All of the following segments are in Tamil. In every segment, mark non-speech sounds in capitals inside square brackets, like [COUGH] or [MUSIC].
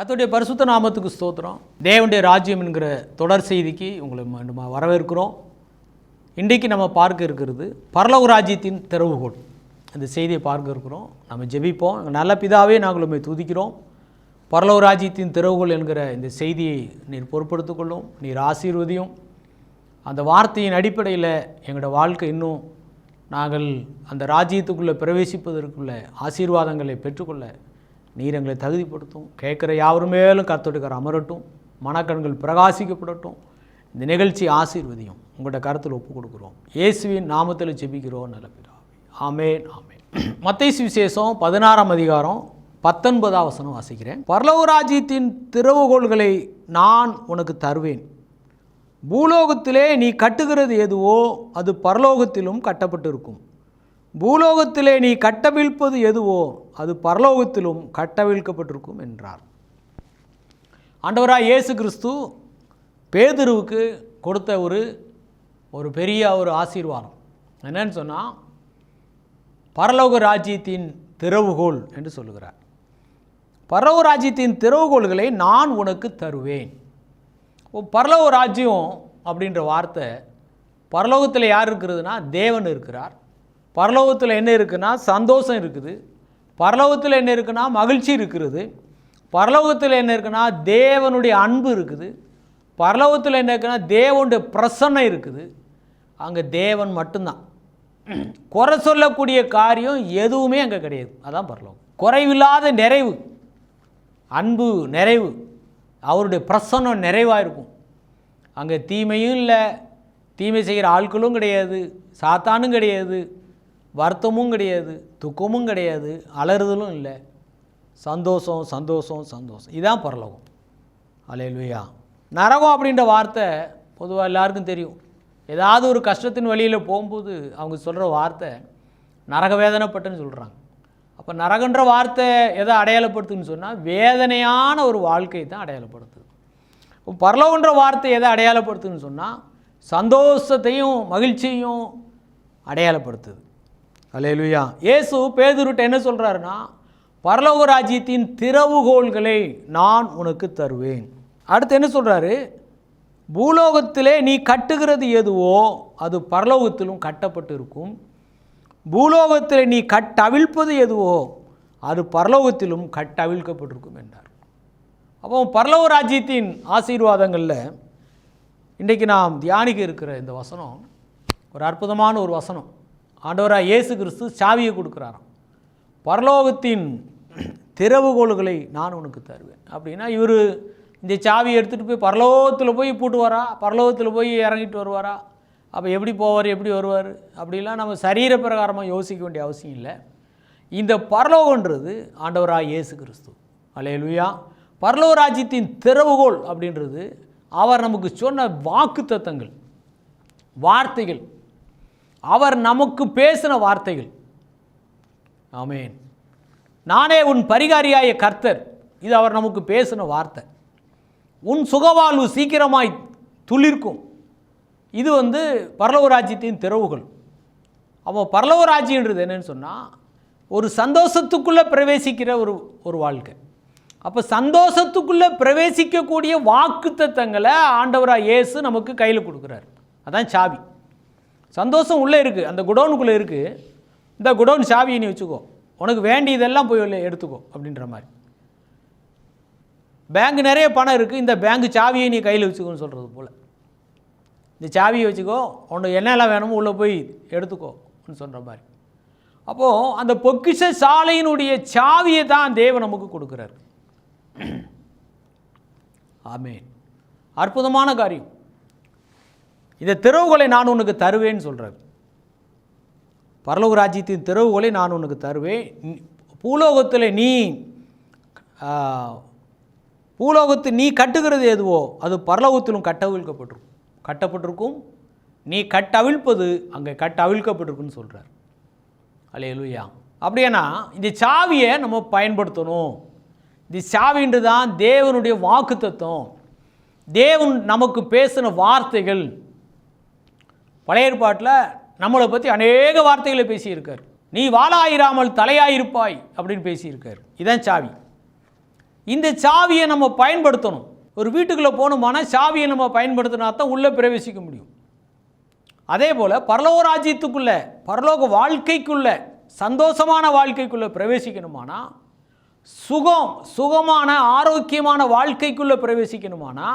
அத்துடைய பரிசுத்த நாமத்துக்கு ஸ்தோத்திரம். தேவனுடைய ராஜ்யம் என்கிற தொடர் செய்திக்கு உங்களை நம்ம வரவேற்கிறோம். இன்றைக்கு நம்ம பார்க்க இருக்கிறது பரலோக ராஜ்யத்தின் திறவுகோல் அந்த செய்தியை பார்க்க இருக்கிறோம். நம்ம ஜெபிப்போம். நல்ல பிதாவே நாங்கள் உண்மை துதிக்கிறோம். பரலோக ராஜ்யத்தின் திறவுகோல் என்கிற இந்த செய்தியை நீர் பொறுப்படுத்திக் கொள்ளும். நீர் ஆசீர்வதியும். அந்த வார்த்தையின் அடிப்படையில் எங்களோட வாழ்க்கை இன்னும் நாங்கள் அந்த ராஜ்யத்துக்குள்ளே பிரவேசிப்பதற்குள்ள ஆசீர்வாதங்களை பெற்றுக்கொள்ள நீர் எங்களை தகுதிப்படுத்தும். கேட்குற யாவரும் மேலும் கத்தொடுக்கிற அமரட்டும் மனக்கண்கள் பிரகாசிக்கப்படட்டும். இந்த நிகழ்ச்சி ஆசீர்வதியும். உங்கள்கிட்ட கருத்தில் ஒப்பு கொடுக்குறோம். இயேசுவின் நாமத்தில் ஜெபிக்கிறோம் நல்ல பிதாவே ஆமேன் ஆமேன். [CLEARS THROAT] மத்திய விசேஷம் பதினாறாம் அதிகாரம் பத்தொன்பதாம் வசனம் வாசிக்கிறேன். பரலவராஜ்யத்தின் திறவுகோள்களை நான் உனக்கு தருவேன். பூலோகத்திலே நீ கட்டுகிறது எதுவோ அது பரலோகத்திலும் கட்டப்பட்டிருக்கும். பூலோகத்திலே நீ கட்டவிழ்ப்பது எதுவோ அது பரலோகத்திலும் கட்டவிழ்க்கப்பட்டிருக்கும் என்றார். ஆண்டவராக இயேசு கிறிஸ்து பேதுருவுக்கு கொடுத்த ஒரு ஒரு பெரிய ஒரு ஆசீர்வாதம். என்னன்னு சொன்னால் பரலோக ராஜ்யத்தின் திறவுகோல் என்று சொல்லுகிறார். பரலோக ராஜ்யத்தின் திறவுகோள்களை நான் உனக்கு தருவேன். பரலோக ராஜ்யம் அப்படின்ற வார்த்தை பரலோகத்தில் யார் இருக்கிறதுனா தேவன் இருக்கிறார். பரலோகத்தில் என்ன இருக்குன்னா சந்தோஷம் இருக்குது. பரலோகத்தில் என்ன இருக்குன்னா மகிழ்ச்சி இருக்கிறது. பரலோகத்தில் என்ன இருக்குன்னா தேவனுடைய அன்பு இருக்குது. பரலோகத்தில் என்ன இருக்குன்னா தேவனுடைய பிரசன்னம் இருக்குது. அங்கே தேவன் மட்டும்தான். குறை சொல்லக்கூடிய காரியம் எதுவுமே அங்கே கிடையாது. அதான் பரலோகம். குறைவில்லாத நிறைவு. அன்பு நிறைவு. அவருடைய பிரசன்னம் நிறைவாக இருக்கும். அங்கே தீமையும் இல்லை. தீமை செய்கிற ஆட்களும் கிடையாது. சாத்தானும் கிடையாது. வருத்தமும் கிடையாது துக்கமும் கிடையாது அலறுதலும் இல்லை. சந்தோஷம் சந்தோஷம் சந்தோஷம். இதுதான் பரலோகம். அலையலுயா நரகம் அப்படின்ற வார்த்தை பொதுவாக எல்லாருக்கும் தெரியும். ஏதாவது ஒரு கஷ்டத்தின் வழியில் போகும்போது அவங்க சொல்கிற வார்த்தை நரக வேதனைப்பட்டுன்னு சொல்கிறாங்க அப்போ நரகன்ற வார்த்தை எதை அடையாளப்படுத்துன்னு சொன்னால் வேதனையான ஒரு வாழ்க்கை தான் அடையாளப்படுத்துது. இப்போ பரலோகன்ற வார்த்தை எதை அடையாளப்படுத்துன்னு சொன்னால் சந்தோஷத்தையும் மகிழ்ச்சியையும் அடையாளப்படுத்துது. அலையலுயா இயேசு பேதுருட்ட என்ன சொல்கிறாருன்னா பரலோக ராஜ்யத்தின் திறவுகோள்களை நான் உனக்கு தருவேன். அடுத்து என்ன சொல்கிறாரு பூலோகத்திலே நீ கட்டுகிறது எதுவோ அது பரலோகத்திலும் கட்டப்பட்டு இருக்கும் பூலோகத்தில் நீ கட்டவிழ்ப்பது எதுவோ அது பரலோகத்திலும் கட்டவிழ்க்கப்பட்டிருக்கும் என்றார். அப்போ பரலோக ராஜ்யத்தின் ஆசீர்வாதங்களில் இன்றைக்கு நாம் தியானிக்க இருக்கிற இந்த வசனம் ஒரு அற்புதமான ஒரு வசனம். ஆண்டவராக இயேசு கிறிஸ்து சாவியை கொடுக்குறாராம். பரலோகத்தின் திறவுகோள்களை நான் உனக்கு தருவேன். அப்படின்னா இவர் இந்த சாவியை எடுத்துகிட்டு போய் பரலோகத்தில் போய் பூட்டுவாரா? பரலோகத்தில் போய் இறங்கிட்டு வருவாரா? அப்போ எப்படி போவார்? எப்படி வருவார்? அப்படிலாம் நம்ம சரீர பிரகாரமாக யோசிக்க வேண்டிய அவசியம் இல்லை. இந்த பரலோகன்றது ஆண்டவராக இயேசு கிறிஸ்து. அலையலுயா பரலோக ராஜ்யத்தின் திறவுகோல் அப்படின்றது அவர் நமக்கு சொன்ன வாக்கு தத்தங்கள் வார்த்தைகள் அவர் நமக்கு பேசின வார்த்தைகள். ஆமேன். நானே உன் பரிகாரியாய கர்த்தர். இது அவர் நமக்கு பேசின வார்த்தை. உன் சுகவாழ்வு சீக்கிரமாய் துளிர்க்கும். இது வந்து பரலவராஜ்யத்தின் திறவுகள். அப்போ பரலவராஜ்யன்றது என்னன்னு சொன்னால் ஒரு சந்தோஷத்துக்குள்ளே பிரவேசிக்கிற ஒரு ஒரு வாழ்க்கை. அப்போ சந்தோஷத்துக்குள்ளே பிரவேசிக்கக்கூடிய வாக்குத்தத்தங்களை ஆண்டவராக இயேசு நமக்கு கையில் கொடுக்குறாரு. அதான் சாவி. சந்தோஷம் உள்ளே இருக்குது அந்த குடோனுக்குள்ளே இருக்குது இந்த குடோன் சாவியை நீ வச்சுக்கோ. உனக்கு வேண்டியதெல்லாம் போய் எடுத்துக்கோ அப்படின்ற மாதிரி. பேங்க் நிறைய பணம் இருக்குது இந்த பேங்க் சாவியை நீ கையில் வச்சுக்கோன்னு சொல்கிறது போல். இந்த சாவியை வச்சுக்கோ. உனக்கு என்னெல்லாம் வேணுமோ உள்ளே போய் எடுத்துக்கோன்னு சொல்கிற மாதிரி. அப்போது அந்த பொக்கிஷ சாலையினுடைய சாவியை தான் தேவன் நமக்கு கொடுக்குறாரு. [CLEARS THROAT] ஆமேன். அற்புதமான காரியம். இந்த திறவுகளை நான் உனக்கு தருவேன்னு சொல்கிறார் பரலோக ராஜ்யத்தின் திறவுகளை நான் உனக்கு தருவேன். பூலோகத்தில் நீ பூலோகத்தில் நீ கட்டுகிறது எதுவோ அது பரலோகத்திலும் கட்டவிழ்க்கப்பட்டிருக்கும். கட்டப்பட்டிருக்கும். நீ கட்டவிழ்ப்பது அங்கே கட்டவிழ்க்கப்பட்டிருக்குன்னு சொல்கிறார் அலையலுயா அப்படியானா இந்த சாவியை நம்ம பயன்படுத்தணும். இந்த சாவின்று தான் தேவனுடைய வாக்குத்தத்தம். தேவன் நமக்கு பேசின வார்த்தைகள். பழைய ஏற்பாட்டில் நம்மளை பற்றி அநேக வார்த்தைகளை பேசியிருக்கார். நீ வாளாயிராமல் தலையாயிருப்பாய் அப்படின்னு பேசியிருக்கார். இதான் சாவி. இந்த சாவியை நம்ம பயன்படுத்தணும். ஒரு வீட்டுக்குள்ளே போகணுமானா சாவியை நம்ம பயன்படுத்தினா தான் உள்ளே பிரவேசிக்க முடியும். அதே போல் பரலோக ராஜ்யத்துக்குள்ளே பரலோக வாழ்க்கைக்குள்ளே சந்தோஷமான வாழ்க்கைக்குள்ளே பிரவேசிக்கணுமானா சுகம் சுகமான ஆரோக்கியமான வாழ்க்கைக்குள்ளே பிரவேசிக்கணுமானா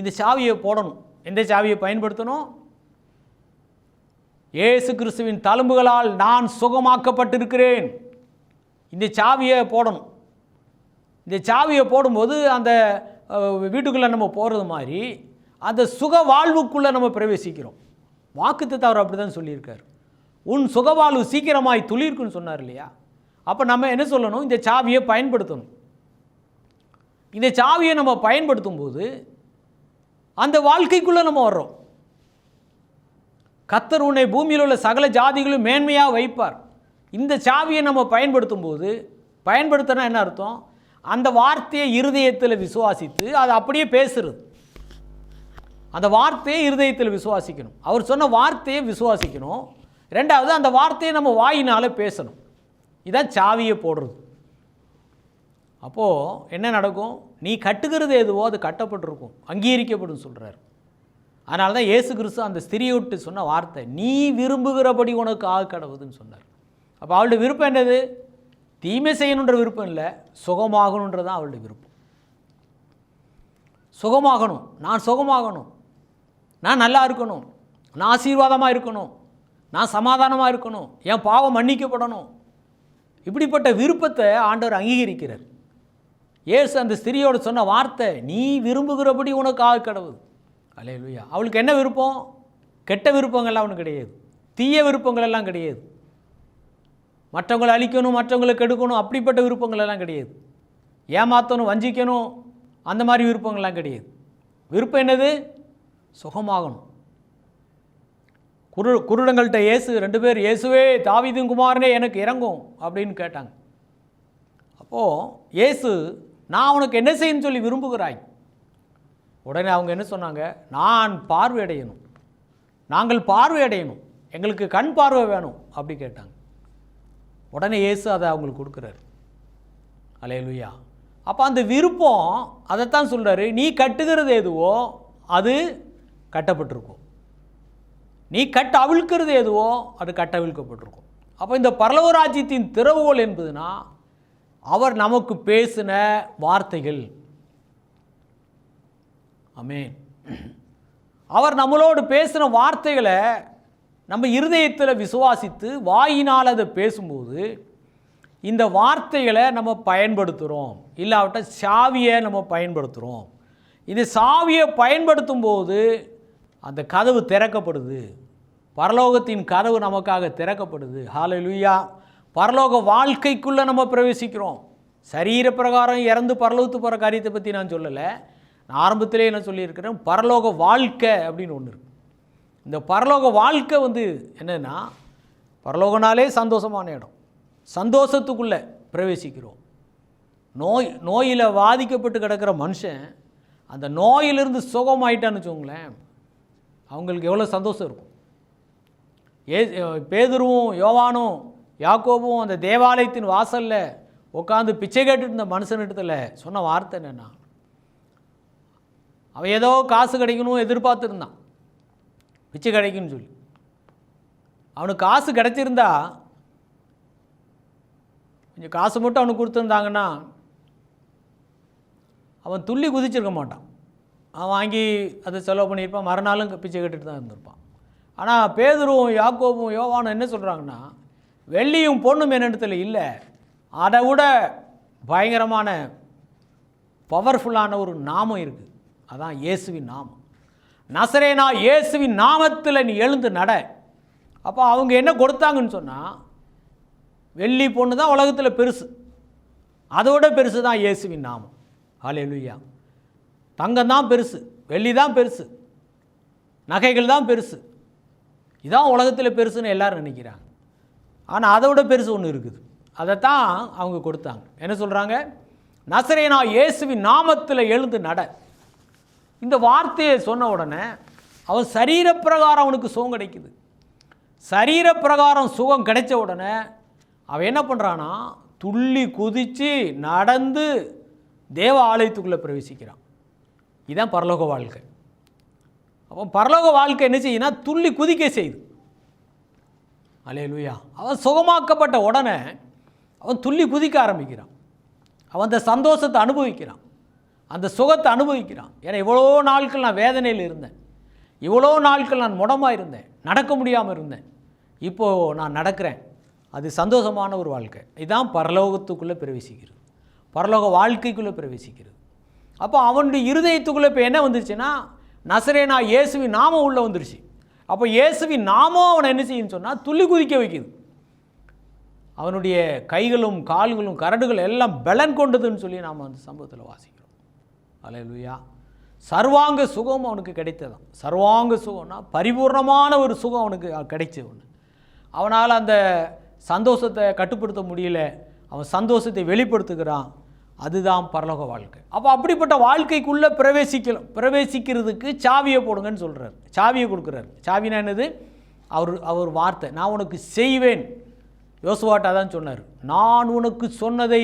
இந்த சாவியை போடணும். எந்த சாவியை பயன்படுத்தணும்? இயேசு கிறிஸ்துவின் தழும்புகளால் நான் சுகமாக்கப்பட்டிருக்கிறேன். இந்த சாவியை போடணும். இந்த சாவியை போடும்போது அந்த வீட்டுக்குள்ளே நம்ம போகிறது மாதிரி அந்த சுக வாழ்வுக்குள்ளே நம்ம பிரவேசிக்கிறோம். வாக்குத்தத்தை அவர் அப்படி தான் சொல்லியிருக்கார். உன் சுகவாழ்வு சீக்கிரமாய் துளிர்க்குன்னு சொன்னார் இல்லையா? அப்போ நம்ம என்ன சொல்லணும்? இந்த சாவியை பயன்படுத்தணும். இந்த சாவியை நம்ம பயன்படுத்தும் போது அந்த வாழ்க்கைக்குள்ளே நம்ம வர்றோம். கத்தர் உன்னை பூமியில் உள்ள சகல ஜாதிகளும் மேன்மையாக வைப்பார். இந்த சாவியை நம்ம பயன்படுத்தும் போது பயன்படுத்தினா என்ன அர்த்தம்? அந்த வார்த்தையை இருதயத்தில் விசுவாசித்து அதை அப்படியே பேசுறது. அந்த வார்த்தையை இருதயத்தில் விசுவாசிக்கணும். அவர் சொன்ன வார்த்தையை விசுவாசிக்கணும். ரெண்டாவது அந்த வார்த்தையை நம்ம வாயினால் பேசணும். இதான் சாவியை போடுறது. அப்போது என்ன நடக்கும்? நீ கட்டுகிறது எதுவோ அது கட்டப்பட்டிருக்கும். அங்கீகரிக்கப்படும் சொல்கிறார் அதனால தான் ஏசு கிறிஸ்து அந்த ஸ்திரியை விட்டு சொன்ன வார்த்தை நீ விரும்புகிறபடி உனக்கு ஆக கடவுதுன்னு சொன்னார். அப்போ அவளுடைய விருப்பம் என்னது? தீமை செய்யணுன்ற விருப்பம் இல்லை சுகமாகணுன்றது தான் அவளுடைய விருப்பம். சுகமாகணும் நான் சுகமாகணும் நான் நல்லா இருக்கணும் நான் ஆசீர்வாதமாக இருக்கணும் நான் சமாதானமாக இருக்கணும் என் பாவம் மன்னிக்கப்படணும். இப்படிப்பட்ட விருப்பத்தை ஆண்டவர் அங்கீகரிக்கிறார். ஏசு அந்த ஸ்திரியோடு சொன்ன வார்த்தை நீ விரும்புகிறபடி உனக்கு ஆக கடவுள் அலையலுயா. அவளுக்கு என்ன விருப்பம்? கெட்ட விருப்பங்கள்லாம் அவனுக்கு கிடையாது. தீய விருப்பங்கள் எல்லாம் கிடையாது. மற்றவங்களை அழிக்கணும் மற்றவங்களை கெடுக்கணும் அப்படிப்பட்ட விருப்பங்கள் எல்லாம் கிடையாது. ஏமாற்றணும் வஞ்சிக்கணும் அந்த மாதிரி விருப்பங்கள்லாம் கிடையாது. விருப்பம் என்னது? சுகமாகணும். குரு குருடங்கள்கிட்ட இயேசு ரெண்டு பேர் இயேசுவே தாவிதும் குமாரனே எனக்கு இறங்கும் அப்படின்னு கேட்டாங்க. அப்போது இயேசு நான் உனக்கு என்ன செய்யணும்னு சொல்லி விரும்புகிறாய்? உடனே அவங்க என்ன சொன்னாங்க? நான் பார்வையடையணும். நாங்கள் பார்வையடையணும். எங்களுக்கு கண் பார்வை வேணும். அப்படி கேட்டாங்க. உடனே இயேசு அதை அவங்களுக்கு கொடுக்குறாரு. அலையலுயா அப்போ அந்த விருப்பம் அதைத்தான் சொல்கிறாரு நீ கட்டுகிறது எதுவோ அது கட்டப்பட்டிருக்கும். நீ கட்ட அவிழ்க்கிறது எதுவோ அது கட்டவிழ்க்கப்பட்டிருக்கும் அப்போ இந்த பரலவராஜ்யத்தின் திறவுகோல் என்பதுனா அவர் நமக்கு பேசின வார்த்தைகள். அமேன் அவர் நம்மளோடு பேசின வார்த்தைகளை நம்ம இருதயத்தில் விசுவாசித்து வாயினால் அதை பேசும்போது இந்த வார்த்தைகளை நம்ம பயன்படுத்துகிறோம் இல்லாவிட்ட சாவியை நம்ம பயன்படுத்துகிறோம் இந்த சாவியை பயன்படுத்தும் போது அந்த கதவு திறக்கப்படுது. பரலோகத்தின் கதவு நமக்காக திறக்கப்படுது. ஹாலலுயா பரலோக வாழ்க்கைக்குள்ளே நம்ம பிரவேசிக்கிறோம். சரீர பிரகாரம் இறந்து பரலோகத்து போகிற காரியத்தை பற்றி நான் சொல்லலை. நான் ஆரம்பத்திலே என்ன சொல்லியிருக்கிறேன்? பரலோக வாழ்க்கை அப்படின்னு ஒன்று இருக்குது இந்த பரலோக வாழ்க்கை வந்து என்னென்னா பரலோகனாலே சந்தோஷமான இடம். சந்தோஷத்துக்குள்ளே பிரவேசிக்கிறோம். நோய் நோயில் பாதிக்கப்பட்டு கிடக்கிற மனுஷன் அந்த நோயிலிருந்து சுகமாயிட்டான்னு வச்சுக்கோங்களேன் அவங்களுக்கு எவ்வளோ சந்தோஷம் இருக்கும். ஏ பேதுருவும் யோவானும் யாக்கோபும் அந்த தேவாலயத்தின் வாசலில் உட்காந்து பிச்சை கேட்டுட்டு இருந்த மனுஷனிடத்தில் சொன்ன வார்த்தை என்னென்னா அவன் ஏதோ காசு கிடைக்கணும் எதிர்பார்த்துருந்தான். பிச்சை கிடைக்குன்னு சொல்லி. அவனுக்கு காசு கிடைச்சிருந்தா கொஞ்சம் காசு மட்டும் அவனுக்கு கொடுத்துருந்தாங்கன்னா அவன் துள்ளி குதிச்சிருக்க மாட்டான். அவன் வாங்கி அதை செலவு பண்ணியிருப்பான். மறுநாளும் பிச்சை கட்டிட்டு தான் இருந்திருப்பான். ஆனால் பேதுருவும் யாக்கோபும் யோவானும் என்ன சொல்கிறாங்கன்னா வெள்ளியும் பொண்ணும் என்னிடத்தில் இல்லை. அதை விட பயங்கரமான பவர்ஃபுல்லான ஒரு நாமம் இருக்குது அதான் இயேசுவின் நாமம். நசரேனா இயேசுவின் நாமத்தில் நீ எழுந்து நட. அப்போ அவங்க என்ன கொடுத்தாங்கன்னு சொன்னால் வெள்ளி பொண்ணு தான் உலகத்தில் பெருசு. அதோட பெருசு தான் இயேசுவின் நாமம். ஹalleluya. தங்கம் தான் பெருசு வெள்ளி தான் பெருசு நகைகள் தான் பெருசு. இதான் உலகத்தில் பெருசுன்னு எல்லோரும் நினைக்கிறாங்க. ஆனால் அதை விட பெருசு ஒன்று இருக்குது. அதைத்தான் அவங்க கொடுத்தாங்க. என்ன சொல்கிறாங்க நசரேனா இயேசுவின் நாமத்தில் எழுந்து நட. இந்த வார்த்தையை சொன்ன உடனே அவன் சரீரப்பிரகாரம் அவனுக்கு சுகம் கிடைக்குது. சரீரப்பிரகாரம் சுகம் கிடைச்ச உடனே அவன் என்ன பண்ணுறான்னா துள்ளி குதித்து நடந்து தேவ ஆலயத்துக்குள்ளே பிரவேசிக்கிறான். இதுதான் பரலோக வாழ்க்கை. அப்போ பரலோக வாழ்க்கை என்ன செய்யுனா துள்ளி குதிக்க செய்யுது. அலையலுயா அவன் சுகமாக்கப்பட்ட உடனே அவன் துள்ளி குதிக்க ஆரம்பிக்கிறான். அவன் அந்த சந்தோஷத்தை அனுபவிக்கிறான். அந்த சுகத்தை அனுபவிக்கிறான். ஏன்னா இவ்வளோ நாட்கள் நான் வேதனையில் இருந்தேன். இவ்வளோ நாட்கள் நான் முடமாக இருந்தேன். நடக்க முடியாமல் இருந்தேன். இப்போது நான் நடக்கிறேன். அது சந்தோஷமான ஒரு வாழ்க்கை. இதுதான் பரலோகத்துக்குள்ளே பிரவேசிக்கிறது. பரலோக வாழ்க்கைக்குள்ளே பிரவேசிக்கிறது. அப்போ அவனுடைய இருதயத்துக்குள்ளே இப்போ என்ன வந்துருச்சுன்னா நசரேனா இயேசுவின் நாமம் உள்ளே வந்துருச்சு. அப்போ இயேசுவின் நாமம் அவனை என்ன செய்யுன்னு சொன்னால் துள்ளி குதிக்க வைக்குது. அவனுடைய கைகளும் கால்களும் கரடுகள் எல்லாம் பலன் கொண்டதுன்னு சொல்லி நாம் அந்த சம்பவத்தில் வாசிக்கிறோம். அலையலுயா சர்வாங்க சுகம் அவனுக்கு கிடைத்ததான் சர்வாங்க சுகம்னா பரிபூர்ணமான ஒரு சுகம் அவனுக்கு கிடைச்சது ஒன்று அவனால் அந்த சந்தோஷத்தை கட்டுப்படுத்த முடியல. அவன் சந்தோஷத்தை வெளிப்படுத்துகிறான். அதுதான் பரலோக வாழ்க்கை. அப்போ அப்படிப்பட்ட வாழ்க்கைக்குள்ளே பிரவேசிக்கலாம் பிரவேசிக்கிறதுக்கு சாவியை போடுங்கன்னு சொல்கிறார் சாவியை கொடுக்குறாரு. சாவினா என்னது? அவர் அவர் வார்த்தை. நான் உனக்கு செய்வேன். யோசுவாட்டா தான் சொன்னார். நான் உனக்கு சொன்னதை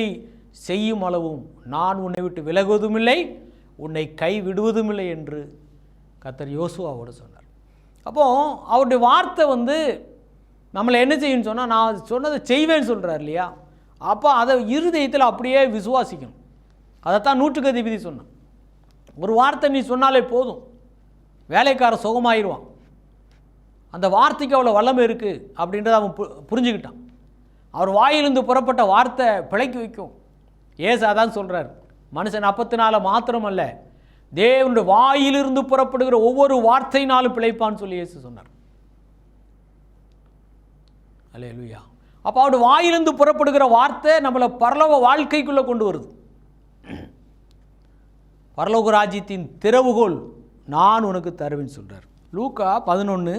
செய்யும் அளவும் நான் உன்னை விட்டு விலகுவதும் இல்லை உன்னை கை விடுவதுமில்லை என்று கத்தர் யோசுவாவோடு சொன்னார். அப்போது அவருடைய வார்த்தை வந்து நம்மளை என்ன செய்யும்னு சொன்னால் நான் சொன்னதை செய்வேன்னு சொல்கிறார் இல்லையா? அப்போ அதை இருதயத்தில் அப்படியே விசுவாசிக்கணும். அதைத்தான் நூற்றுக்கு அதிபதி சொன்னான் ஒரு வார்த்தை நீ சொன்னாலே போதும். வேலைக்கார சுகமாயிருவான். அந்த வார்த்தைக்கு அவ்வளோ வல்லமை இருக்குது அப்படின்றத அவன் பு- புரிஞ்சுக்கிட்டான். அவர் வாயிலிருந்து புறப்பட்ட வார்த்தை பிழைக்க வைக்கும். ஏசா தான் சொல்கிறார் மனுஷன் அப்பத்தினால மாத்திரமல்ல தேவனுடைய வாயிலிருந்து புறப்படுகிற ஒவ்வொரு வார்த்தையினாலும் பிழைப்பான்னு சொல்லி இயேசு சொன்னார். அல்லே லூயா அப்போ அவருடைய வாயிலிருந்து புறப்படுகிற வார்த்தை நம்மளை பரலோக வாழ்க்கைக்குள்ளே கொண்டு வருது. பரலோக ராஜ்யத்தின் திறவுகோல் நான் உனக்கு தருவேன்னு சொல்கிறார் லூக்கா பதினொன்று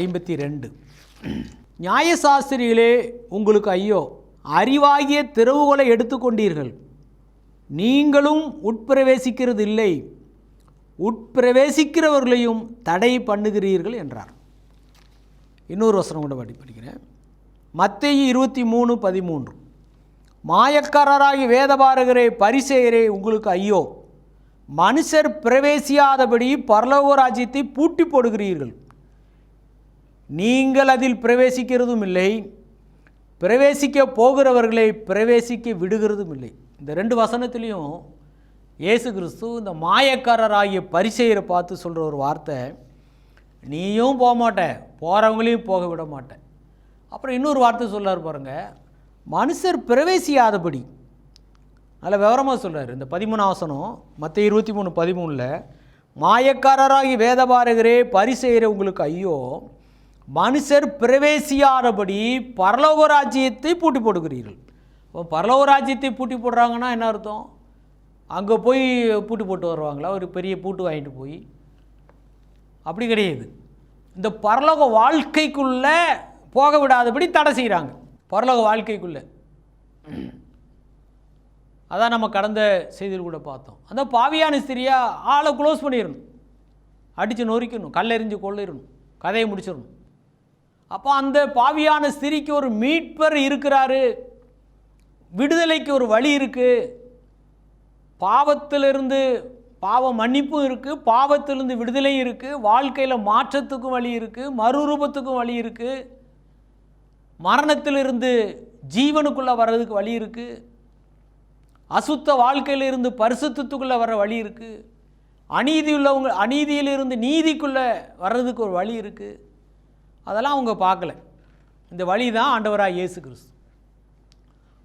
ஐம்பத்தி ரெண்டு. நியாயசாஸ்திரிகளே உங்களுக்கு ஐயோ அறிவாகிய திறவுகோலை எடுத்துக்கொண்டீர்கள். நீங்களும் உட்பிரவேசிக்கிறது இல்லை உட்பிரவேசிக்கிறவர்களையும் தடை பண்ணுகிறீர்கள் என்றார். இன்னொரு வசனம் கூட படி படிக்கிறேன். இருபத்தி மூணு பதிமூன்று. மாயக்காரராகி வேதபாரகரே பரிசெயரே உங்களுக்கு ஐயோ. மனுஷர் பிரவேசியாதபடி பரலோக ராஜ்யத்தை பூட்டி போடுகிறீர்கள். நீங்கள் அதில் பிரவேசிக்கிறதும் இல்லை. பிரவேசிக்க போகிறவர்களை பிரவேசிக்க விடுகிறதும் இல்லை. இந்த ரெண்டு வசனத்துலேயும் இயேசு கிறிஸ்து இந்த மாயக்காரராகிய பரிசெயரை பார்த்து சொல்கிற ஒரு வார்த்தை நீயும் போக மாட்ட போகிறவங்களையும் போக விட மாட்டேன் அப்புறம் இன்னொரு வார்த்தை சொல்லார் பாருங்கள் மனுஷர் பிரவேசியாதபடி. நல்ல விவரமாக சொல்கிறார் இந்த பதிமூணு வசனம் மற்ற இருபத்தி மூணு பதிமூணில் மாயக்காரராகி வேதபாரகரே பரிசெய்கிற உங்களுக்கு ஐயோ மனுஷர் பிரவேசியாதபடி பரலோக ராஜ்யத்தை பூட்டி போடுகிறீர்கள். இப்போ பரலோக ராஜ்யத்தை பூட்டி போடுறாங்கன்னா என்ன அர்த்தம்? அங்கே போய் பூட்டி போட்டு வருவாங்களா? ஒரு பெரிய பூட்டு வாங்கிட்டு போய். அப்படி கிடையாது. இந்த பரலோக வாழ்க்கைக்குள்ளே போக விடாதபடி தடை செய்கிறாங்க. பரலோக வாழ்க்கைக்குள்ளே. அதான் நம்ம கடந்த செய்தியில் கூட பார்த்தோம். அந்த பாவியான ஸ்திரியாக ஆளை க்ளோஸ் பண்ணிடணும். அடித்து நொறுக்கணும் கல்லெறிஞ்சு கொள்ளிடணும். கதையை முடிச்சிடணும். அப்போ அந்த பாவியான ஸ்திரிக்கு ஒரு மீட்பர் இருக்கிறாரு. விடுதலைக்கு ஒரு வழி இருக்குது பாவத்திலிருந்து பாவ மன்னிப்பும் இருக்குது பாவத்திலிருந்து விடுதலையும் இருக்குது வாழ்க்கையில் மாற்றத்துக்கும் வழி இருக்குது மறுரூபத்துக்கும் வழி இருக்குது மரணத்திலிருந்து ஜீவனுக்குள்ளே வர்றதுக்கு வழி இருக்குது அசுத்த வாழ்க்கையிலிருந்து பரிசுத்தத்துக்குள்ளே வர வழி இருக்குது அநீதி உள்ளவங்க அநீதியிலிருந்து நீதிக்குள்ளே வர்றதுக்கு ஒரு வழி இருக்குது அதெல்லாம் அவங்க பார்க்கல. இந்த வழி தான் ஆண்டவராக இயேசு கிறிஸ்து.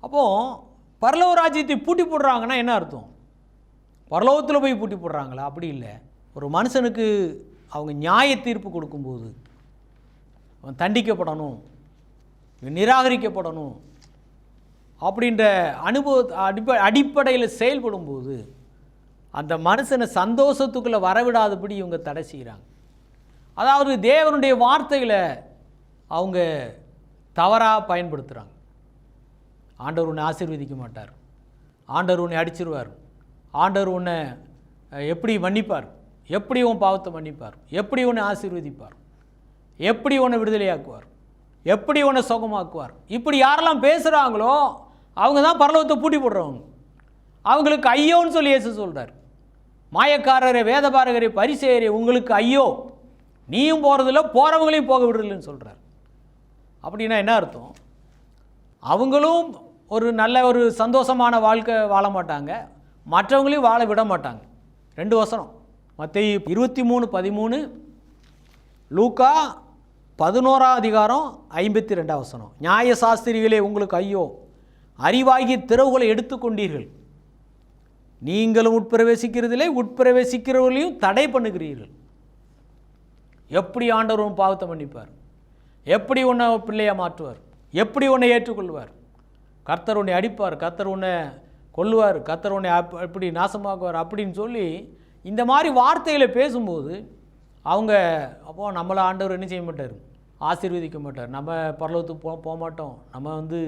அப்போது பரலோக ராஜ்யத்தை பூட்டி போடுறாங்கன்னா என்ன அர்த்தம்? பரலோகத்தில் போய் பூட்டி போடுறாங்களா? அப்படி இல்லை. ஒரு மனுஷனுக்கு அவங்க நியாய தீர்ப்பு கொடுக்கும்போது அவன் தண்டிக்கப்படணும் நிராகரிக்கப்படணும் அப்படின்ற அனுபவ அடிப்ப அடிப்படையில் செயல்படும்போது அந்த மனுஷனை சந்தோஷத்துக்குள்ளே வரவிடாதபடி இவங்க தடை செய்கிறாங்க அதாவது தேவனுடைய வார்த்தைகளை அவங்க தவறாக பயன்படுத்துகிறாங்க ஆண்டவர் உன்னை ஆசீர்வதிக்க மாட்டார். ஆண்டவர் உன்னை அடிச்சிருவார். ஆண்டவர் உன்னை எப்படி மன்னிப்பார்? எப்படி உன் பாவத்தை மன்னிப்பார்? எப்படி உன்னை ஆசீர்வதிப்பார்? எப்படி உன்னை விடுதலையாக்குவார்? எப்படி உன்னை சுகமாக்குவார்? இப்படி யாரெல்லாம் பேசுகிறாங்களோ அவங்க தான் பரலோகத்தை பூட்டி போடுறவங்க. அவங்களுக்கு ஐயோன்னு சொல்லி இயேசு சொல்கிறார் மாயக்காரரே வேதபாரகரை பரிசேயரே உங்களுக்கு ஐயோ. நீயும் போகிறதில்ல போகிறவங்களையும் போக விடுறதில்லன்னு சொல்கிறார் அப்படின்னா என்ன அர்த்தம்? அவங்களும் ஒரு நல்ல ஒரு சந்தோஷமான வாழ்க்கை வாழ மாட்டாங்க மற்றவங்களையும் வாழ விட மாட்டாங்க. ரெண்டு வசனம். மற்ற இருபத்தி மூணு பதிமூணு லூக்கா பதினோரா அதிகாரம் ஐம்பத்தி ரெண்டாம் வசனம். நியாய சாஸ்திரிகளே உங்களுக்கு ஐயோ அறிவாகி திறவுகளை எடுத்துக்கொண்டீர்கள். நீங்களும் உட்பிரவேசிக்கிறதிலே உட்பிரவேசிக்கிறவர்களையும் தடை பண்ணுகிறீர்கள். எப்படி ஆண்டவர் உன் பாவத்தை மன்னிப்பார்? எப்படி உன்னை பிள்ளையை மாற்றுவார்? எப்படி உன்னை ஏற்றுக்கொள்வார்? கர்த்தர் உன்னை அடிப்பார் கர்த்தர் உன்னை கொல்லுவார் கர்த்தர் உன்னை அப் எப்படி நாசமாக்குவார் அப்படின்னு சொல்லி இந்த மாதிரி வார்த்தைகளை பேசும்போது அவங்க அப்போது நம்மளை ஆண்டவர் என்ன செய்ய மாட்டார்? ஆசீர்வதிக்க மாட்டார். நம்ம பரலோகத்துக்கு போ போக மாட்டோம். நம்ம வந்து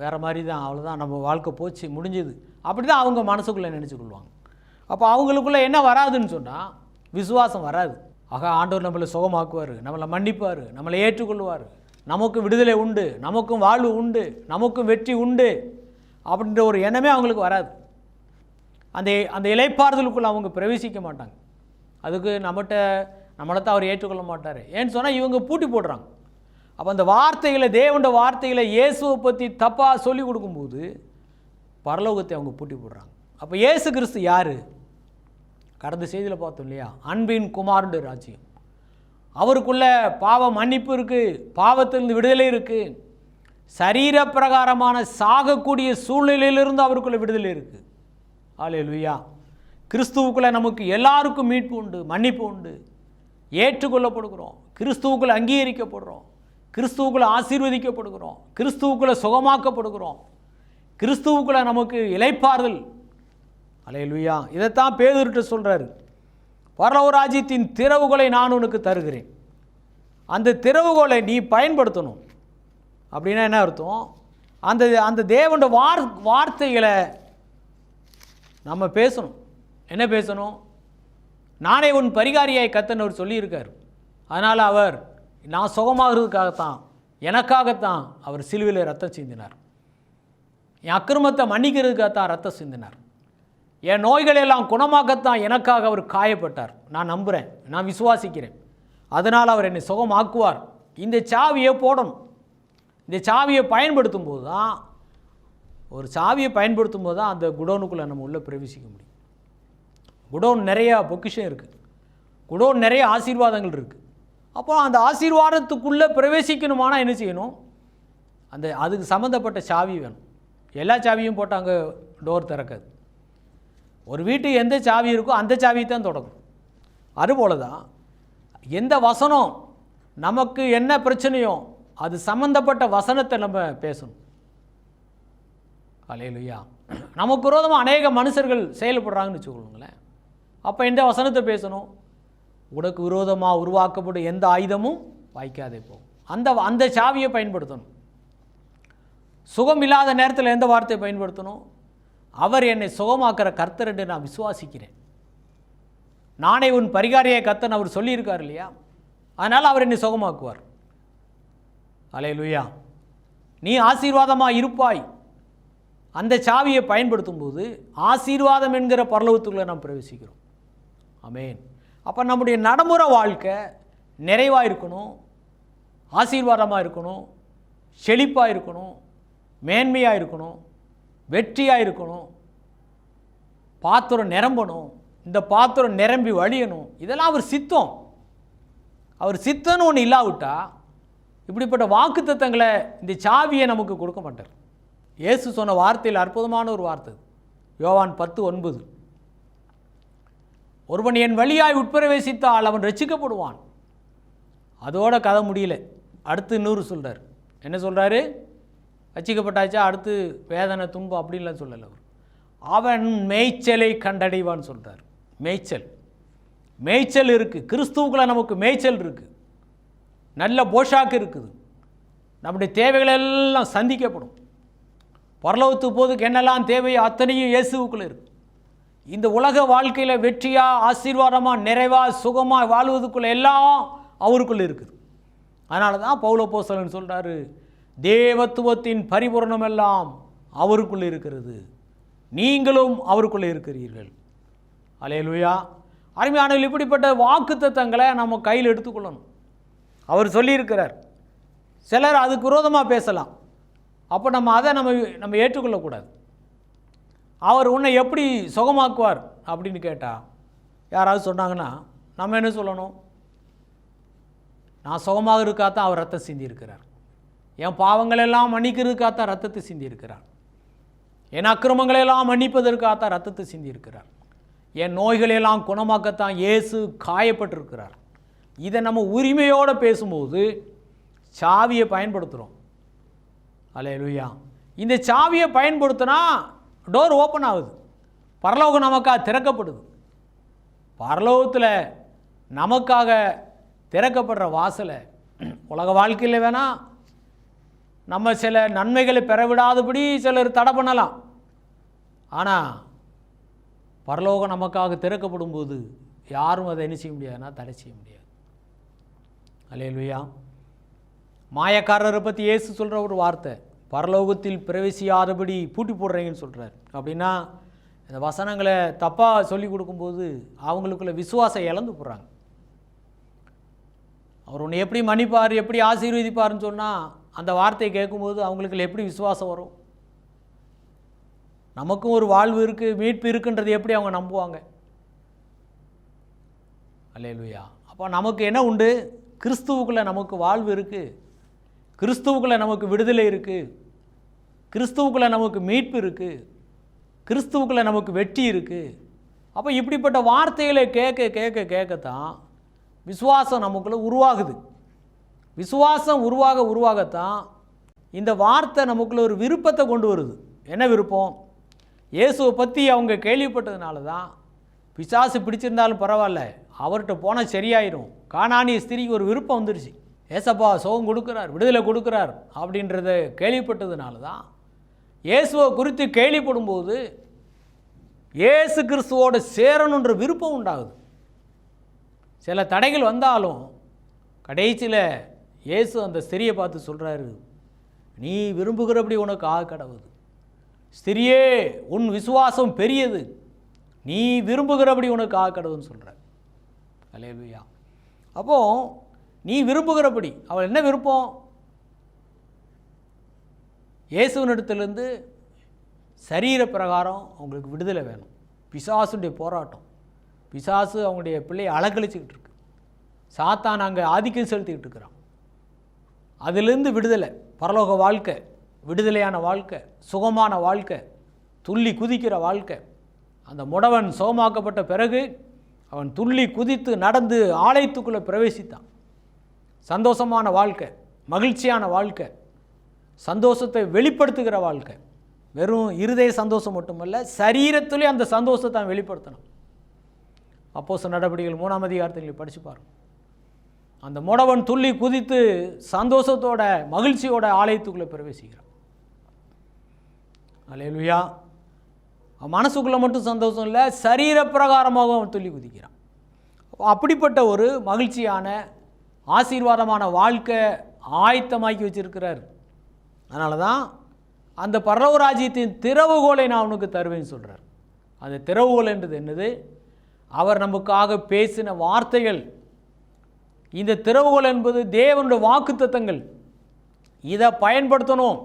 வேறு மாதிரி தான். அவ்வளோதான் நம்ம வாழ்க்கை போச்சு முடிஞ்சுது. அப்படி தான் அவங்க மனசுக்குள்ளே நினச்சிக்கொள்வாங்க அப்போ அவங்களுக்குள்ளே என்ன வராதுன்னு சொன்னால் விசுவாசம் வராது. ஆக ஆண்டவர் நம்மளை சுகமாக்குவார் நம்மளை மன்னிப்பார் நம்மளை ஏற்றுக்கொள்வார். நமக்கு விடுதலை உண்டு நமக்கும் வாழ்வு உண்டு நமக்கும் வெற்றி உண்டு அப்படின்ற ஒரு எண்ணமே அவங்களுக்கு வராது. அந்த அந்த இலைப்பாறுதலுக்குள்ள அவங்க பிரவேசிக்க மாட்டாங்க. அதுக்கு நம்மகிட்ட நம்மளை தான் அவர் ஏற்றுக்கொள்ள மாட்டார். ஏன்னு சொன்னால் இவங்க பூட்டி போடுறாங்க. அப்போ அந்த வார்த்தைகளை தேவண்ட வார்த்தைகளை இயேசுவை பற்றி தப்பாக சொல்லி கொடுக்கும்போது பரலோகத்தை அவங்க பூட்டி போடுறாங்க. அப்போ இயேசு கிறிஸ்து யார்? கடந்த செய்தியில் பார்த்தோம் இல்லையா? அன்பின் குமாருடைய ராஜ்யம். அவருக்குள்ள பாவ மன்னிப்பு இருக்குது பாவத்திலிருந்து விடுதலை இருக்குது சரீர பிரகாரமான சாகக்கூடிய சூழ்நிலையிலிருந்து அவருக்குள்ள விடுதலை இருக்குது ஆலே லுய்யா கிறிஸ்துவுக்குள்ளே நமக்கு எல்லாருக்கும் மீட்பு உண்டு மன்னிப்பு உண்டு. ஏற்றுக்கொள்ளப்படுகிறோம். கிறிஸ்துவுக்குள்ள அங்கீகரிக்கப்படுறோம் கிறிஸ்துவுக்குள்ள ஆசீர்வதிக்கப்படுகிறோம். கிறிஸ்துவுக்குள்ள சுகமாக்கப்படுகிறோம். கிறிஸ்துவுக்குள்ள நமக்கு இலைப்பாறுதல் அலையலுயா. இதைத்தான் பேதுருட்டு சொல்கிறாரு பரலவராஜ்யத்தின் திறவுகளை நான் உனக்கு தருகிறேன். அந்த திறவுகோலை நீ பயன்படுத்தணும். அப்படின்னா என்ன அர்த்தம்? அந்த அந்த தேவனோட வார் வார்த்தைகளை நம்ம பேசணும். என்ன பேசணும்? நானே உன் பரிகாரியாய் கத்தன் அவர் சொல்லியிருக்கார். அதனால் அவர் நான் சுகமாகிறதுக்காகத்தான் எனக்காகத்தான் அவர் சிலுவையில் ரத்தம் சிந்தினார். என் அக்கிரமத்தை மன்னிக்கிறதுக்காகத்தான் ரத்தம் சிந்தினார். என் நோய்களெல்லாம் குணமாக்கத்தான் எனக்காக அவர் காயப்பட்டார். நான் நம்புகிறேன் நான் விசுவாசிக்கிறேன். அதனால் அவர் என்னை சுகமாக்குவார். இந்த சாவியை போடணும். இந்த சாவியை பயன்படுத்தும் போது தான் ஒரு சாவியை பயன்படுத்தும் போது தான் அந்த குடோனுக்குள்ளே நம்ம உள்ளே பிரவேசிக்க முடியும். குடோன் நிறையா பொக்கிஷம் இருக்குது குடோன் நிறைய ஆசீர்வாதங்கள் இருக்குது அப்போ அந்த ஆசீர்வாதத்துக்குள்ளே பிரவேசிக்கணுமானா என்ன செய்யணும்? அந்த அதுக்கு சம்மந்தப்பட்ட சாவி வேணும். எல்லா சாவியும் போட்டு அங்கே டோர் திறக்காது. ஒரு வீட்டுக்கு எந்த சாவி இருக்கோ அந்த சாவியை தான் தொடங்கும். அதுபோல தான் எந்த வசனம் நமக்கு என்ன பிரச்சனையோ அது சம்மந்தப்பட்ட வசனத்தை நம்ம பேசணும். அலையிலையா நமக்கு விரோதமாக அநேக மனுஷர்கள் செயல்படுறாங்கன்னு வச்சுக்கோங்களேன். அப்போ எந்த வசனத்தை பேசணும்? உனக்கு விரோதமாக உருவாக்கப்படும் எந்த ஆயுதமும் வாய்க்காதே போகும் அந்த அந்த சாவியை பயன்படுத்தணும். சுகம் இல்லாத நேரத்தில் எந்த வார்த்தையை பயன்படுத்தணும்? அவர் என்னை சுகமாக்கிற கர்த்தர் என்று நான் விசுவாசிக்கிறேன். நானே உன் பரிகாரியை கத்தன் அவர் சொல்லியிருக்கார் இல்லையா? அதனால் அவர் என்னை சுகமாக்குவார். அலையலுயா. நீ ஆசீர்வாதமாக இருப்பாய். அந்த சாவியை பயன்படுத்தும் போது ஆசீர்வாதம் என்கிற பரலோகத்துக்குள்ளே நாம் பிரவேசிக்கிறோம். அமேன் அப்போ நம்முடைய நடைமுறை வாழ்க்கை நிறைவாக இருக்கணும். ஆசீர்வாதமாக இருக்கணும். செழிப்பாக இருக்கணும். மேன்மையாக இருக்கணும். வெற்றியாக இருக்கணும். பாத்திரம் நிரம்பணும். இந்த பாத்திரம் நிரம்பி வழியணும். இதெல்லாம் அவர் சித்தம். அவர் சித்தம்னு ஒன்று இல்லாவிட்டா இப்படிப்பட்ட வாக்குத்தத்தங்களை இந்த சாவியை நமக்கு கொடுக்க மாட்டார். இயேசு சொன்ன வார்த்தையில் அற்புதமான ஒரு வார்த்தை யோவான் பத்து ஒன்பது. ஒருவன் என் வழியாய் உட்பிரவேசித்தால் அவன் ரசிக்கப்படுவான் அதோட கதை முடியல. அடுத்து இன்னொரு சொல்கிறார் என்ன சொல்கிறாரு ரட்சிக்கப்பட்டாச்சா அடுத்து வேதனை துன்பம் அப்படின்லாம் சொல்லலை அவர். அவன் மேய்ச்சலை கண்டடைவான்னு சொல்கிறார் மேய்ச்சல். மேய்ச்சல் இருக்குது கிறிஸ்துவுக்குள்ள நமக்கு மேய்ச்சல் இருக்குது நல்ல போஷாக்கு இருக்குது. நம்முடைய தேவைகள் எல்லாம் சந்திக்கப்படும். பரலோகத்து போதுக்கு என்னெல்லாம் தேவையோ அத்தனையும் இயேசுவுக்குள்ளே இருக்கு. இந்த உலக வாழ்க்கையில் வெற்றியாக ஆசீர்வாதமாக நிறைவாக சுகமாக வாழ்வதுக்குள்ளே எல்லாம் அவருக்குள்ளே இருக்குது. அதனால தான் பௌல போசலன் சொல்கிறாரு தேவத்துவத்தின் பரிபூர்ணமெல்லாம் அவருக்குள்ளே இருக்கிறது. நீங்களும் அவருக்குள்ளே இருக்கிறீர்கள். அலையலுயா அருமையானவர்கள் இப்படிப்பட்ட வாக்குத்தத்தங்களை நம்ம கையில் எடுத்துக்கொள்ளணும். அவர் சொல்லியிருக்கிறார். சிலர் அதுக்கு விரோதமாக பேசலாம். அப்போ நம்ம அதை நம்ம நம்ம ஏற்றுக்கொள்ளக்கூடாது. அவர் உன்னை எப்படி சுகமாக்குவார் அப்படின்னு கேட்டால் யாராவது சொன்னாங்கன்னா நம்ம என்ன சொல்லணும்? நான் சுகமாக இருக்காதான் அவர் ரத்தம் சிந்தியிருக்கிறார். என் பாவங்களெல்லாம் மன்னிக்கிறதுக்காகத்தான் ரத்தத்தை சிந்தியிருக்கிறார். என் அக்கிரமங்களெல்லாம் மன்னிப்பதற்காகத்தான் ரத்தத்தை சிந்தியிருக்கிறார். என் நோய்களெல்லாம் குணமாக்கத்தான் இயேசு காயப்பட்டிருக்கிறார். இதை நம்ம உரிமையோடு பேசும்போது சாவியை பயன்படுத்துகிறோம் அலையலுயா. இந்த சாவியை பயன்படுத்தினா டோர் ஓப்பன் ஆகுது. பரலோகம் நமக்காக திறக்கப்படுது. பரலோகத்தில் நமக்காக திறக்கப்படுற வாசலை உலக வாழ்க்கையில் வேணால் நம்ம சில நன்மைகளை பெற விடாதபடி சிலர் தடை பண்ணலாம். ஆனால் பரலோகம் நமக்காக திறக்கப்படும் போது யாரும் அதை என்ன செய்ய முடியாதுன்னா தடை செய்ய முடியாது. அலையலுயா மாயக்காரரை பற்றி ஏசு சொல்கிற ஒரு வார்த்தை பரலோகத்தில் பிரவேசியாதபடி பூட்டி போடுறீங்கன்னு சொல்கிறார் அப்படின்னா இந்த வசனங்களை தப்பாக சொல்லி கொடுக்கும்போது அவங்களுக்குள்ள விசுவாசம் இழந்து போடுறாங்க அவர் உன்னை எப்படி மன்னிப்பார் எப்படி ஆசீர்வதிப்பார்னு சொன்னால் அந்த வார்த்தையை கேட்கும்போது அவங்களுக்கு எப்படி விசுவாசம் வரும்? நமக்கும் ஒரு வாழ்வு இருக்குது மீட்பு இருக்குன்றது எப்படி அவங்க நம்புவாங்க? அல்லேலுயா. அப்போ நமக்கு என்ன உண்டு? கிறிஸ்துவுக்குள்ளே நமக்கு வாழ்வு இருக்குது கிறிஸ்துவுக்குள்ளே நமக்கு விடுதலை இருக்குது கிறிஸ்துவுக்குள்ளே நமக்கு மீட்பு இருக்குது கிறிஸ்துவுக்குள்ளே நமக்கு வெற்றி இருக்குது அப்போ இப்படிப்பட்ட வார்த்தைகளை கேட்க கேட்க கேட்கத்தான் விசுவாசம் நமக்குள்ளே உருவாகுது. விசுவாசம் உருவாக உருவாகத்தான் இந்த வார்த்தை நமக்குள்ள ஒரு விருப்பத்தை கொண்டு வருது. என்ன விருப்பம்? இயேசுவை பற்றி அவங்க கேள்விப்பட்டதுனால தான் பிசாசு பிடிச்சிருந்தாலும் பரவாயில்ல அவர்கிட்ட போனால் சரியாயிரும். காணானிய ஸ்திரிக்கு ஒரு விருப்பம் வந்துருச்சு. ஏசப்பா சோகம் கொடுக்குறார் விடுதலை கொடுக்குறார் அப்படின்றத கேள்விப்பட்டதுனால தான் இயேசுவை குறித்து கேள்விப்படும்போது இயேசு கிறிஸ்துவோட சேரணுன்ற விருப்பம் உண்டாகுது. சில தடைகள் வந்தாலும் கடைசியில் இயேசு அந்த ஸ்திரியை பார்த்து சொல்கிறாரு நீ விரும்புகிறபடி உனக்கு ஆக கடவுது ஸ்திரியே உன் விசுவாசம் பெரியது. நீ விரும்புகிறபடி உனக்கு ஆக கடவுன்னு சொல்கிற அலேலுயா அப்போ நீ விரும்புகிறபடி. அவள் என்ன விருப்பம்? இயேசுவனிடத்துலேருந்து சரீர பிரகாரம் அவங்களுக்கு விடுதலை வேணும். பிசாசுடைய போராட்டம். பிசாசு அவங்களுடைய பிள்ளையை அலக்கழிச்சிக்கிட்டு இருக்கு. சாத்தான் அங்கே ஆதிக்கம் செலுத்திக்கிட்டு இருக்கிறான். அதிலிருந்து விடுதலை பரலோக வாழ்க்கை விடுதலையான வாழ்க்கை சுகமான வாழ்க்கை துள்ளி குதிக்கிற வாழ்க்கை. அந்த முடவன் சுகமாக்கப்பட்ட பிறகு அவன் துள்ளி குதித்து நடந்து ஆலயத்துக்குள்ளே பிரவேசித்தான். சந்தோஷமான வாழ்க்கை மகிழ்ச்சியான வாழ்க்கை சந்தோஷத்தை வெளிப்படுத்துகிற வாழ்க்கை. வெறும் இருதய சந்தோஷம் மட்டுமல்ல சரீரத்துலேயே அந்த சந்தோஷத்தை அவன் வெளிப்படுத்தணும். அப்போ நடவடிக்கைகள் மூணாம் அதிகாரத்தில் படித்து பாருங்க. அந்த முடவன் துள்ளி குதித்து சந்தோஷத்தோட மகிழ்ச்சியோட ஆலயத்துக்குள்ளே பிரவேசிக்கிறான். அலையலுயா அவன் மனசுக்குள்ளே மட்டும் சந்தோஷம் இல்லை சரீர பிரகாரமாக அவன் துள்ளி குதிக்கிறான். அப்படிப்பட்ட ஒரு மகிழ்ச்சியான ஆசீர்வாதமான வாழ்க்கை ஆயத்தமாக்கி வச்சிருக்கிறார். அதனால தான் அந்த பரவராஜ்யத்தின் திறவுகோலை நான் அவனுக்கு தருவேன்னு சொல்கிறார் அந்த திறவுகோல் என்றது என்னது? அவர் நமக்காக பேசின வார்த்தைகள் இந்த திறவுகோல் என்பது தேவனுடைய வாக்குத்தத்தங்கள். இதை பயன்படுத்தணும்.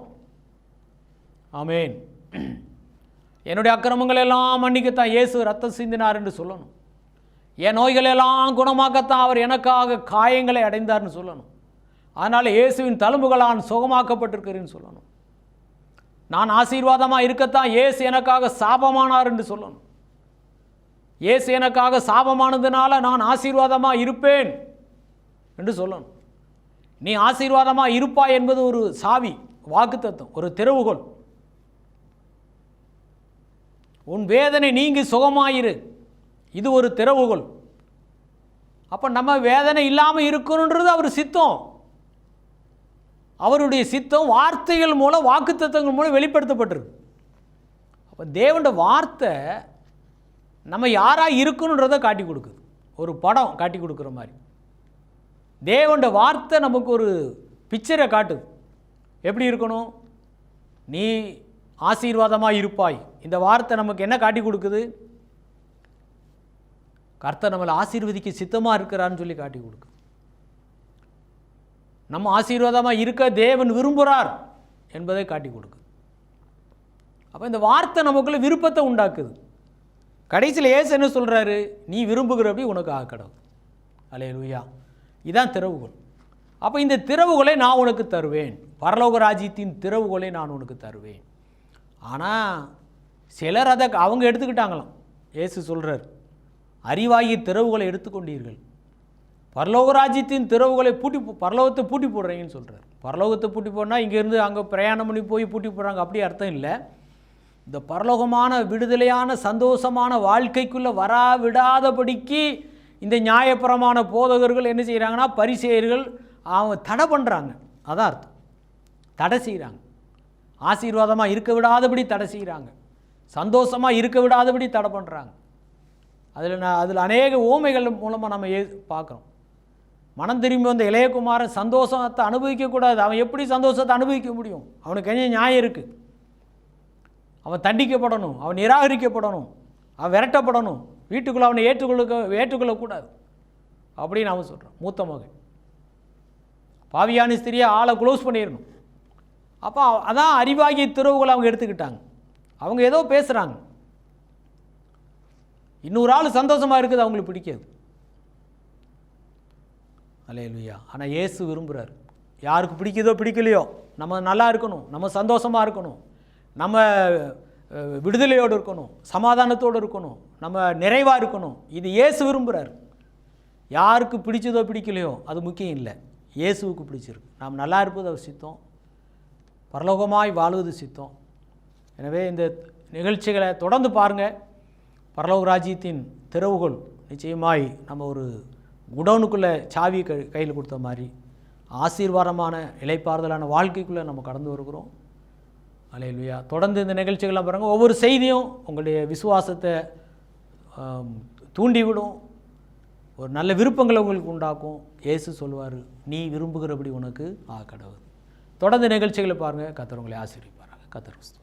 ஆமேன். என்னுடைய அக்கிரமங்கள் எல்லாம் மன்னிக்கத்தான் இயேசு ரத்தம் சிந்தினார் என்று சொல்லணும். என் நோய்கள் எல்லாம் குணமாக்கத்தான் அவர் எனக்காக காயங்களை அடைந்தார்னு சொல்லணும். அதனால் இயேசுவின் தழும்புகளான் சுகமாக்கப்பட்டிருக்கிறேன்னு சொல்லணும். நான் ஆசீர்வாதமாக இருக்கத்தான் இயேசு எனக்காக சாபமானார் என்று சொல்லணும். இயேசு எனக்காக சாபமானதுனால நான் ஆசீர்வாதமாக இருப்பேன். என்று சொல்லணும். நீ ஆசீர்வாதமாக இருப்பாய் என்பது ஒரு சாவி வாக்குத்தத்தம் ஒரு திறவுகோல் உன் வேதனை நீங்கி சுகமாயிரு. இது ஒரு திறவுகோல் அப்போ நம்ம வேதனை இல்லாமல் இருக்கணுன்றது அவர் சித்தம். அவருடைய சித்தம் வார்த்தைகள் மூலம் வாக்குத்தத்தங்கள் மூலம் வெளிப்படுத்தப்பட்டிருக்கு. அப்போ தேவண்ட வார்த்தை நம்ம யாராக இருக்கணுன்றதை காட்டி கொடுக்குது. ஒரு படம் காட்டி கொடுக்குற மாதிரி. தேவண்ட வார்த்தை நமக்கு ஒரு பிக்சரை காட்டுது. எப்படி இருக்கணும்? நீ ஆசீர்வாதமாக இருப்பாய். இந்த வார்த்தை நமக்கு என்ன காட்டி கொடுக்குது? கர்த்தர் நம்மளை ஆசீர்வதிக்க சித்தமாக இருக்கிறான்னு சொல்லி காட்டி கொடுக்கு நம்ம ஆசீர்வாதமாக இருக்க தேவன் விரும்புகிறார் என்பதை காட்டி கொடுக்கு அப்போ இந்த வார்த்தை நமக்குள்ள விருப்பத்தை உண்டாக்குது. கடைசியில் ஏசு என்ன சொல்கிறாரு நீ விரும்புகிறபடி உனக்கு ஆக்கடவு அலே லூயா இதான் திறவுகோல் அப்போ இந்த திறவுகோலை நான் உனக்கு தருவேன். பரலோக ராஜ்யத்தின் திறவுகோலை நான் உனக்கு தருவேன். ஆனால் சிலர் அதை அவங்க எடுத்துக்கிட்டாங்களாம். ஏசு சொல்கிறார் அறிவாகி திறவுகளை எடுத்துக்கொண்டீர்கள். பரலோக ராஜ்யத்தின் திறவுகளை பூட்டி பரலோகத்தை பூட்டி போடுறீங்கன்னு சொல்கிறார் பரலோகத்தை பூட்டி போனால் இங்கேருந்து அங்கே பிரயாணம் பண்ணி போய் பூட்டி போடுறாங்க அப்படி அர்த்தம் இல்லை. இந்த பரலோகமான விடுதலையான சந்தோஷமான வாழ்க்கைக்குள்ளே வரா விடாதபடிக்கு இந்த நியாயப்பிரமான போதகர்கள் என்ன செய்கிறாங்கன்னா பரிசெயர்கள் அவங்க தடை பண்ணுறாங்க அதான் அர்த்தம். தடை செய்கிறாங்க ஆசீர்வாதமாக இருக்க விடாதபடி தடை செய்கிறாங்க சந்தோஷமாக இருக்க விடாதபடி தடை பண்ணுறாங்க அதில் நான் அதில் அநேக ஓமைகள் மூலமாக நம்ம ஏ பார்க்குறோம். மனம் திரும்பி வந்த இளையகுமாரன் சந்தோஷத்தை அனுபவிக்கக்கூடாது அவன் எப்படி சந்தோஷத்தை அனுபவிக்க முடியும்? அவனுக்கு என்ன நியாயம் இருக்குது அவன் தண்டிக்கப்படணும். அவன் நிராகரிக்கப்படணும். அவன் விரட்டப்படணும். வீட்டுக்குள்ளே அவனை ஏற்றுக்கொள்ள ஏற்றுக்கொள்ளக்கூடாது. அப்படின்னு அவன் சொல்கிறான் மூத்த மகன். பாவியான ஸ்திரியை ஆளை க்ளோஸ் பண்ணிடணும். அப்போ அதான் அறிவாகிய திறவுகளை அவங்க எடுத்துக்கிட்டாங்க. அவங்க ஏதோ பேசுகிறாங்க இன்னொரு ஆள் சந்தோஷமாக இருக்குது அவங்களுக்கு பிடிக்காது. அலையலுயா ஆனால் இயேசு விரும்புகிறார் யாருக்கு பிடிக்குதோ பிடிக்கலையோ நம்ம நல்லா இருக்கணும் நம்ம சந்தோஷமாக இருக்கணும். நம்ம விடுதலையோடு இருக்கணும் சமாதானத்தோடு இருக்கணும் நம்ம நிறைவாக இருக்கணும். இது இயேசு விரும்புகிறார் யாருக்கு பிடிச்சதோ பிடிக்கலையோ அது முக்கியம் இல்லை. இயேசுவுக்கு பிடிச்சிருக்கு. நாம் நல்லா இருப்பது அவர் சித்தம் பரலோகமாய் வாழ்வது சித்தம் எனவே இந்த நிகழ்ச்சிகளை தொடர்ந்து பாருங்கள் பரலோக ராஜ்யத்தின் திறவுகள் நிச்சயமாய் நம்ம ஒரு குடோனுக்குள்ளே சாவி க கையில் கொடுத்த மாதிரி ஆசீர்வாதமான இலைப்பாறுதலான வாழ்க்கைக்குள்ளே நம்ம கடந்து வருகிறோம். அலையலுயா. தொடர்ந்து இந்த நிகழ்ச்சிகள்லாம் பாருங்கள் ஒவ்வொரு செய்தியும் உங்களுடைய விசுவாசத்தை தூண்டிவிடும். ஒரு நல்ல விருப்பங்களை உங்களுக்கு உண்டாக்கும். இயேசு சொல்வார் நீ விரும்புகிறபடி உனக்கு ஆ கடவுள். தொடர்ந்து நிகழ்ச்சிகளை பாருங்கள் கத்தர் உங்களை ஆசீர்விப்பாராங்க கத்தர் கிறிஸ்து